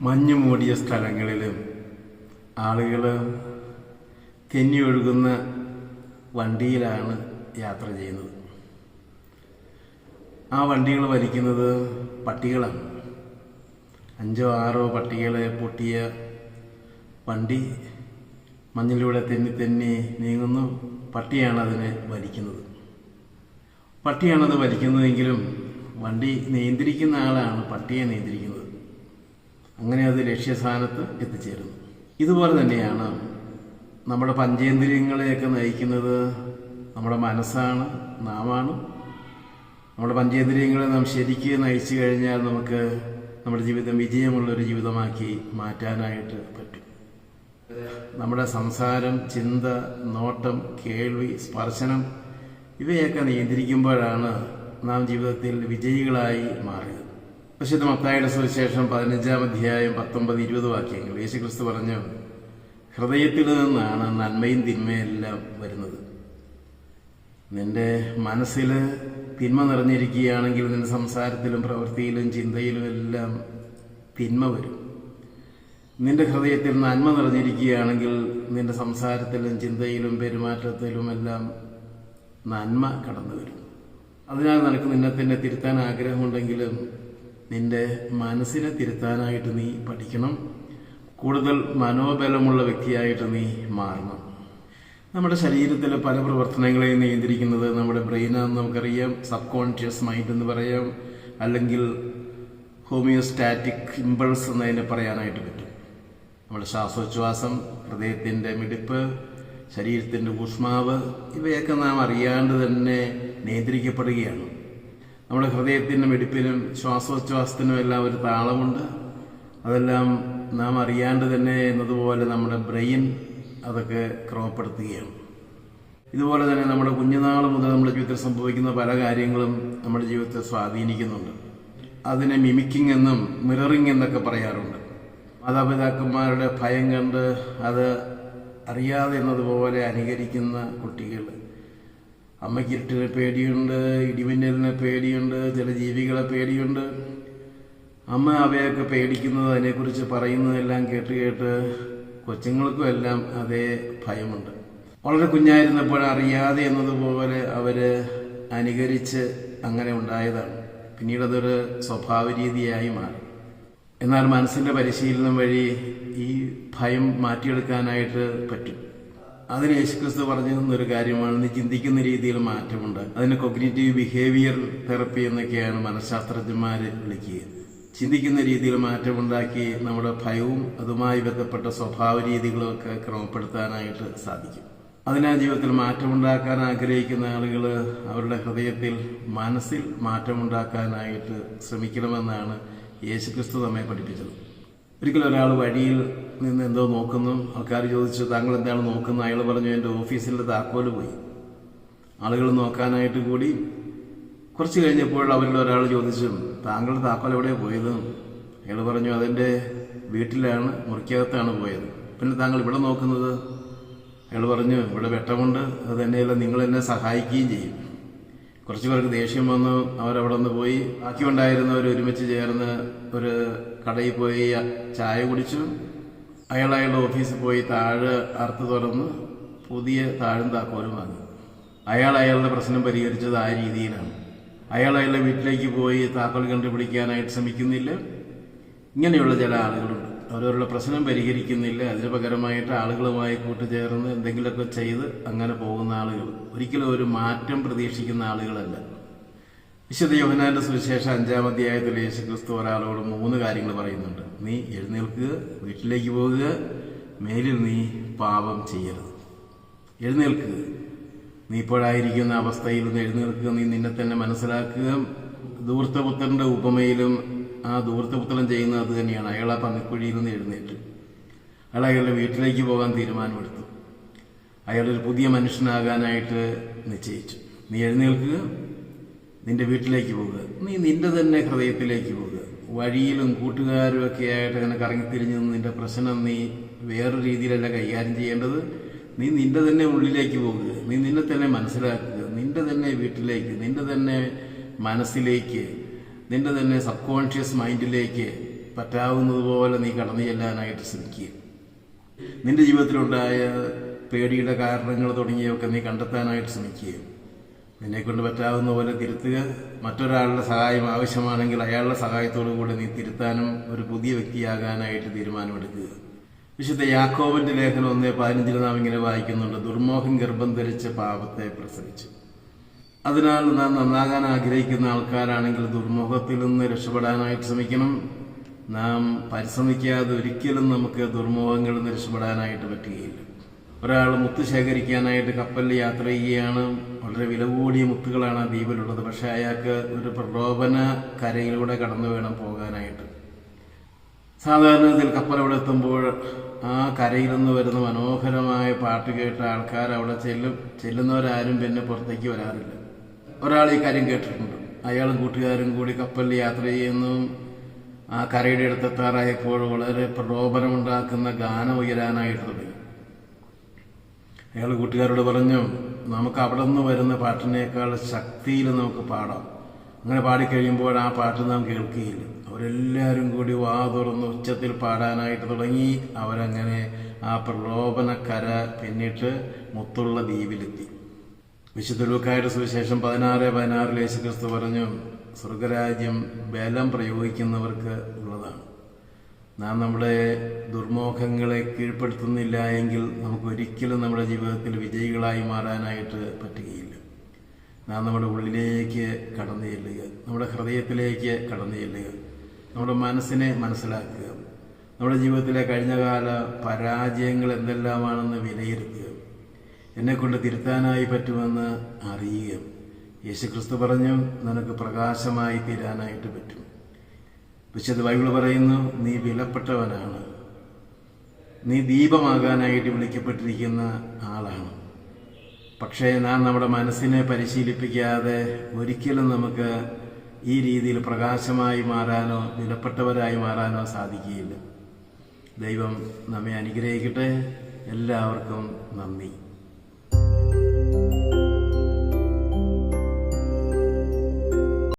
മഞ്ഞു മൂടിയ സ്ഥലങ്ങളിലും ആളുകൾ തെന്നി ഒഴുകുന്ന വണ്ടിയിലാണ് യാത്ര ചെയ്യുന്നത്. ആ വണ്ടികൾ വലിക്കുന്നത് പട്ടികളാണ്. അഞ്ചോ ആറോ പട്ടികളെ പൊട്ടിയ വണ്ടി മഞ്ഞിലൂടെ തെന്നി തെന്നി നീങ്ങുന്നു. പട്ടിയാണ് അതിനെ വലിക്കുന്നത്. പട്ടിയാണത് വലിക്കുന്നതെങ്കിലും വണ്ടി നിയന്ത്രിക്കുന്ന ആളാണ് പട്ടിയെ നിയന്ത്രിക്കുന്നത്. അങ്ങനെ അത് ലക്ഷ്യസ്ഥാനത്ത് എത്തിച്ചേരുന്നു. ഇതുപോലെ തന്നെയാണ് നമ്മുടെ പഞ്ചേന്ദ്രിയങ്ങളെയൊക്കെ നയിക്കുന്നത് നമ്മുടെ മനസ്സാണ് നാമാണ്. നമ്മുടെ പഞ്ചേന്ദ്രിയങ്ങളെ നാം ശരിക്ക് നയിച്ചു കഴിഞ്ഞാൽ നമുക്ക് നമ്മുടെ ജീവിതം വിജയമുള്ളൊരു ജീവിതമാക്കി മാറ്റാനായിട്ട് പറ്റും. നമ്മുടെ സംസാരം ചിന്ത നോട്ടം കേൾവി സ്പർശനം ഇവയൊക്കെ നിയന്ത്രിക്കുമ്പോഴാണ് നാം ജീവിതത്തിൽ വിജയികളായി മാറിയത് വിശുദ്ധ മത്തായുടെ സുവിശേഷം പതിനഞ്ചാം അധ്യായം പത്തൊമ്പത് ഇരുപത് വാക്യങ്ങൾ. യേശുക്രിസ്തു പറഞ്ഞു ഹൃദയത്തിൽ നിന്നാണ് നന്മയും തിന്മയെല്ലാം വരുന്നത്. നിന്റെ മനസ്സിൽ തിന്മ നിറഞ്ഞിരിക്കുകയാണെങ്കിൽ നിന്റെ സംസാരത്തിലും പ്രവൃത്തിയിലും ചിന്തയിലും എല്ലാം തിന്മ വരും. നിന്റെ ഹൃദയത്തിൽ നന്മ നിറഞ്ഞിരിക്കുകയാണെങ്കിൽ നിന്റെ സംസാരത്തിലും ചിന്തയിലും പെരുമാറ്റത്തിലും എല്ലാം നന്മ കടന്നു വരും അതിനാൽ നിനക്ക് നിന്നെ തന്നെ തിരുത്താൻ ആഗ്രഹമുണ്ടെങ്കിലും നിന്റെ മനസ്സിനെ തിരുത്താനായിട്ട് നീ പഠിക്കണം. കൂടുതൽ മനോബലമുള്ള വ്യക്തിയായിട്ട് നീ മാറണം. നമ്മുടെ ശരീരത്തിലെ പല പ്രവർത്തനങ്ങളെയും നിയന്ത്രിക്കുന്നത് നമ്മുടെ ബ്രെയിനാണെന്ന് നമുക്കറിയാം. സബ് കോൺഷ്യസ് മൈൻഡ് എന്ന് പറയാം. അല്ലെങ്കിൽ ഹോമിയോസ്റ്റാറ്റിക് ഇമ്പൾസ് എന്നതിനെ പറയാനായിട്ട് പറ്റും. നമ്മുടെ ശ്വാസോച്ഛ്വാസം ഹൃദയത്തിന്റെ മിടിപ്പ് ശരീരത്തിന്റെ ഊഷ്മാവ് ഇവയൊക്കെ നാം അറിയാണ്ട് തന്നെ നിയന്ത്രിക്കപ്പെടുകയാണ്. നമ്മുടെ ഹൃദയത്തിന്റെ മിടിപ്പിനും ശ്വാസോച്ഛ്വാസത്തിനും എല്ലാം ഒരു താളമുണ്ട്. അതെല്ലാം നാം അറിയാണ്ട് തന്നെ എന്നതുപോലെ നമ്മുടെ ബ്രെയിൻ അതൊക്കെ ക്രമപ്പെടുത്തുകയാണ്. ഇതുപോലെ തന്നെ നമ്മുടെ കുഞ്ഞുനാൾ മുതൽ നമ്മുടെ ജീവിതത്തിൽ സംഭവിക്കുന്ന പല കാര്യങ്ങളും നമ്മുടെ ജീവിതത്തെ സ്വാധീനിക്കുന്നുണ്ട്. അതിനെ മിമിക്കിംഗ് എന്നും മിററിംഗ് എന്നൊക്കെ പറയാറുണ്ട്. മാതാപിതാക്കന്മാരുടെ ഭയം കണ്ട് അത് അറിയാതെ എന്നതുപോലെ അനുകരിക്കുന്ന കുട്ടികൾ അമ്മയ്ക്ക് ഇരുട്ടിനെ പേടിയുണ്ട് ഇടിമിന്നലിനെ പേടിയുണ്ട് ചില ജീവികളെ പേടിയുണ്ട്. അമ്മ അവയൊക്കെ പേടിക്കുന്നത് അതിനെക്കുറിച്ച് പറയുന്നതെല്ലാം കേട്ട് കേട്ട് കൊച്ചുങ്ങൾക്കും എല്ലാം അതേ ഭയമുണ്ട്. വളരെ കുഞ്ഞായിരുന്നപ്പോൾ അറിയാതെ എന്നതുപോലെ അവർ അനുകരിച്ച് അങ്ങനെ ഉണ്ടായതാണ്. പിന്നീട് അതൊരു സ്വഭാവ രീതിയായി മാറി. എന്നാൽ മനസ്സിന്റെ പരിശീലനം വഴി ഈ ഭയം മാറ്റിയെടുക്കാനായിട്ട് പറ്റും. അതിന് യേശുക്രിസ്തു പറഞ്ഞു തന്നൊരു കാര്യമാണ്. നീ ചിന്തിക്കുന്ന രീതിയിൽ മാറ്റമുണ്ട്. അതിന് കൊഗ്നേറ്റീവ് ബിഹേവിയർ തെറപ്പി എന്നൊക്കെയാണ് മനഃശാസ്ത്രജ്ഞന്മാർ വിളിക്കുക. ചിന്തിക്കുന്ന രീതിയിൽ മാറ്റമുണ്ടാക്കി നമ്മുടെ ഭയവും അതുമായി ബന്ധപ്പെട്ട സ്വഭാവ രീതികളൊക്കെ ക്രമപ്പെടുത്താനായിട്ട് സാധിക്കും. അതിനാ ജീവിതത്തിൽ മാറ്റമുണ്ടാക്കാൻ ആഗ്രഹിക്കുന്ന ആളുകൾ അവരുടെ ഹൃദയത്തിൽ മനസ്സിൽ മാറ്റമുണ്ടാക്കാനായിട്ട് ശ്രമിക്കണമെന്നാണ് യേശുക്രിസ്തു നമ്മെ പഠിപ്പിച്ചത്. ഒരിക്കലും ഒരാൾ വഴിയിൽ നിന്ന് എന്തോ നോക്കുന്നു. ആൾക്കാർ ചോദിച്ചു താങ്കൾ എന്താണ് നോക്കുന്നത്? അയാൾ പറഞ്ഞു എന്റെ ഓഫീസിന്റെ താക്കോൽ പോയി. ആളുകൾ നോക്കാനായിട്ട് കൂടി. കുറച്ച് കഴിഞ്ഞപ്പോൾ അവരിൽ ഒരാൾ ചോദിച്ചു താങ്കളുടെ താക്കോൽ എവിടെയാണ് പോയത്? അയാൾ പറഞ്ഞു അതെന്റെ വീട്ടിലാണ് മുറിക്കകത്താണ് പോയത്. പിന്നെ താങ്കൾ ഇവിടെ നോക്കുന്നത്? അയാൾ പറഞ്ഞു ഇവിടെ വെട്ടമുണ്ട്. അത് തന്നെയല്ല നിങ്ങൾ എന്നെ സഹായിക്കുകയും ചെയ്യും. കുറച്ച് പേർക്ക് ദേഷ്യം വന്നു. അവരവിടെ നിന്ന് പോയി. ബാക്കി ഉണ്ടായിരുന്ന ഒരുമിച്ച് ചേർന്ന് ഒരു കടയിൽ പോയി ചായ കുടിച്ചു. അയാൾ അയാളുടെ ഓഫീസിൽ പോയി താഴെ അറുത്ത് തുറന്ന് പുതിയ താഴും താക്കോലും വാങ്ങി. അയാൾ അയാളുടെ പ്രശ്നം പരിഹരിച്ചത് ആ രീതിയിലാണ്. അയാൾ അയാളുടെ വീട്ടിലേക്ക് പോയി താക്കോൽ കണ്ടുപിടിക്കാനായിട്ട് ശ്രമിക്കുന്നില്ല. ഇങ്ങനെയുള്ള ചില ആളുകളുണ്ട്. അവരവരുടെ പ്രശ്നം പരിഹരിക്കുന്നില്ല. അതിന് പകരമായിട്ട് ആളുകളുമായി കൂട്ടുചേർന്ന് എന്തെങ്കിലുമൊക്കെ ചെയ്ത് അങ്ങനെ പോകുന്ന ആളുകൾ. ഒരിക്കലും ഒരു മാറ്റം പ്രതീക്ഷിക്കുന്ന ആളുകളല്ല. വിശുദ്ധ യോഹനാന്റെ സുവിശേഷം അഞ്ചാം അധ്യായത്തിൽ യേശു ക്രിസ്തു ഒരാളോട് മൂന്ന് കാര്യങ്ങൾ പറയുന്നുണ്ട്. നീ എഴുന്നേൽക്കുക വീട്ടിലേക്ക് പോകുക മേലിൽ നീ പാപം ചെയ്യരുത്. എഴുന്നേൽക്കുക. നീ ഇപ്പോഴായിരിക്കുന്ന അവസ്ഥയിൽ നിന്ന് എഴുന്നേൽക്കുക. നീ നിന്നെ തന്നെ മനസ്സിലാക്കുക. ദൂർത്തപുത്രന്റെ ഉപമയിലും ആ ദൂരത്തുപുത്തലം ചെയ്യുന്നത് അത് തന്നെയാണ്. അയാൾ ആ പന്നിക്കുഴിയിൽ നിന്ന് എഴുന്നേറ്റ്. അയാൾ അയാളുടെ വീട്ടിലേക്ക് പോകാൻ തീരുമാനമെടുത്തു. അയാളൊരു പുതിയ മനുഷ്യനാകാനായിട്ട് നിശ്ചയിച്ചു. നീ എഴുന്നേൽക്കുക. നിന്റെ വീട്ടിലേക്ക് പോവുക. നീ നിന്റെ തന്നെ ഹൃദയത്തിലേക്ക് പോവുക. വഴിയിലും കൂട്ടുകാരും ഒക്കെ ആയിട്ട് അങ്ങനെ കറങ്ങിത്തിരിഞ്ഞ് നിന്റെ പ്രശ്നം നീ വേറൊരു രീതിയിലല്ല കൈകാര്യം ചെയ്യേണ്ടത്. നീ നിന്റെ തന്നെ ഉള്ളിലേക്ക് പോകുക നീ നിന്നെ തന്നെ മനസ്സിലാക്കുക. നിന്റെ തന്നെ വീട്ടിലേക്ക് നിന്റെ തന്നെ മനസ്സിലേക്ക് നിന്റെ തന്നെ സബ് കോൺഷ്യസ് മൈൻഡിലേക്ക് പറ്റാവുന്നതുപോലെ നീ കടന്നു ചെല്ലാനായിട്ട് ശ്രമിക്കുക. നിന്റെ ജീവിതത്തിലുണ്ടായ പേടിയുടെ കാരണങ്ങൾ തുടങ്ങിയവയൊക്കെ നീ കണ്ടെത്താനായിട്ട് ശ്രമിക്കുക. നിന്നെക്കൊണ്ട് പറ്റാവുന്ന പോലെ തിരുത്തുക. മറ്റൊരാളുടെ സഹായം ആവശ്യമാണെങ്കിൽ അയാളുടെ സഹായത്തോടു കൂടി നീ തിരുത്താനും ഒരു പുതിയ വ്യക്തിയാകാനായിട്ട് തീരുമാനമെടുക്കുക. വിശുദ്ധ യാക്കോബന്റെ ലേഖനം ഒന്നേ പതിനഞ്ചിൽ നാം ഇങ്ങനെ വായിക്കുന്നുണ്ട്. ദുർമോഹം ഗർഭം ധരിച്ച പാപത്തെ പ്രസവിച്ചു. അതിനാൽ നാം നന്നാകാൻ ആഗ്രഹിക്കുന്ന ആൾക്കാരാണെങ്കിൽ ദുർമുഖത്തിൽ നിന്ന് രക്ഷപ്പെടാനായിട്ട് ശ്രമിക്കണം. നാം പരിശ്രമിക്കാതെ ഒരിക്കലും നമുക്ക് ദുർമുഖങ്ങളിൽ നിന്ന് രക്ഷപ്പെടാനായിട്ട് പറ്റുകയില്ല. ഒരാൾ മുത്ത് ശേഖരിക്കാനായിട്ട് കപ്പലിൽ യാത്ര ചെയ്യുകയാണ്. വളരെ വില കൂടിയ മുത്തുകളാണ് ആ ദ്വീപിലുള്ളത്. പക്ഷെ അയാൾക്ക് ഒരു പ്രലോഭന കരയിലൂടെ കടന്നു വേണം പോകാനായിട്ട്. സാധാരണഗതിയിൽ കപ്പൽ അവിടെ എത്തുമ്പോൾ ആ കരയിൽ നിന്ന് വരുന്ന മനോഹരമായ പാട്ട് കേട്ട ആൾക്കാർ അവിടെ ചെല്ലും. ചെല്ലുന്നവരാരും പിന്നെ പുറത്തേക്ക് വരാറില്ല. ഒരാൾ ഈ കാര്യം കേട്ടിട്ടുണ്ട്. അയാളും കൂട്ടുകാരും കൂടി കപ്പലിൽ യാത്ര ചെയ്യുന്നു ആ കരയുടെ അടുത്തെത്താറായപ്പോൾ വളരെ പ്രലോഭനമുണ്ടാക്കുന്ന ഗാനം ഉയരാനായിട്ട് തുടങ്ങി. അയാൾ കൂട്ടുകാരോട് പറഞ്ഞു നമുക്ക് അവിടെ നിന്ന് വരുന്ന പാട്ടിനേക്കാൾ ശക്തിയിൽ നമുക്ക് പാടാം. അങ്ങനെ പാടിക്കഴിയുമ്പോൾ ആ പാട്ട് നാം കേൾക്കുകയില്ല. അവരെല്ലാവരും കൂടി വാ തുറന്ന് ഉച്ചത്തിൽ പാടാനായിട്ട് തുടങ്ങി. അവരങ്ങനെ ആ പ്രലോഭനക്കര പിന്നിട്ട് മുത്തുള്ള ദ്വീപിലെത്തി. വിശുദ്ധ ലൂക്കായുടെ സുവിശേഷം പതിനാറ് പതിനാറിൽ യേശുക്രിസ്തു പറഞ്ഞു സ്വർഗരാജ്യം ബലം പ്രയോഗിക്കുന്നവർക്ക് ഉള്ളതാണ്. നാം നമ്മുടെ ദുർമോഹങ്ങളെ കീഴ്പ്പെടുത്തുന്നില്ല എങ്കിൽ നമുക്ക് ഒരിക്കലും നമ്മുടെ ജീവിതത്തിൽ വിജയികളായി മാറാനായിട്ട് പറ്റുകയില്ല. നാം നമ്മുടെ ഉള്ളിലേക്ക് കടന്നു ചെല്ലുക നമ്മുടെ ഹൃദയത്തിലേക്ക് കടന്നു ചെല്ലുക നമ്മുടെ മനസ്സിനെ മനസ്സിലാക്കുക നമ്മുടെ ജീവിതത്തിലെ കഴിഞ്ഞകാല പരാജയങ്ങൾ എന്തെല്ലാമാണെന്ന് വിലയിരുത്തുക. എന്നെക്കൊണ്ട് തിരുത്താനായി പറ്റുമെന്ന് അറിയുക യേശുക്രിസ്തു പറഞ്ഞു നിനക്ക് പ്രകാശമായി തീരാനായിട്ട് പറ്റും. വിശുദ്ധ ബൈബിൾ പറയുന്നു നീ വിലപ്പെട്ടവനാണ്. നീ ദീപമാകാനായിട്ട് വിളിക്കപ്പെട്ടിരിക്കുന്ന ആളാണ്. പക്ഷേ നാം നമ്മുടെ മനസ്സിനെ പരിശീലിപ്പിക്കാതെ ഒരിക്കലും നമുക്ക് ഈ രീതിയിൽ പ്രകാശമായി മാറാനോ വിലപ്പെട്ടവരായി മാറാനോ സാധിക്കുകയില്ല. ദൈവം നമ്മെ അനുഗ്രഹിക്കട്ടെ. എല്ലാവർക്കും നന്ദി. Música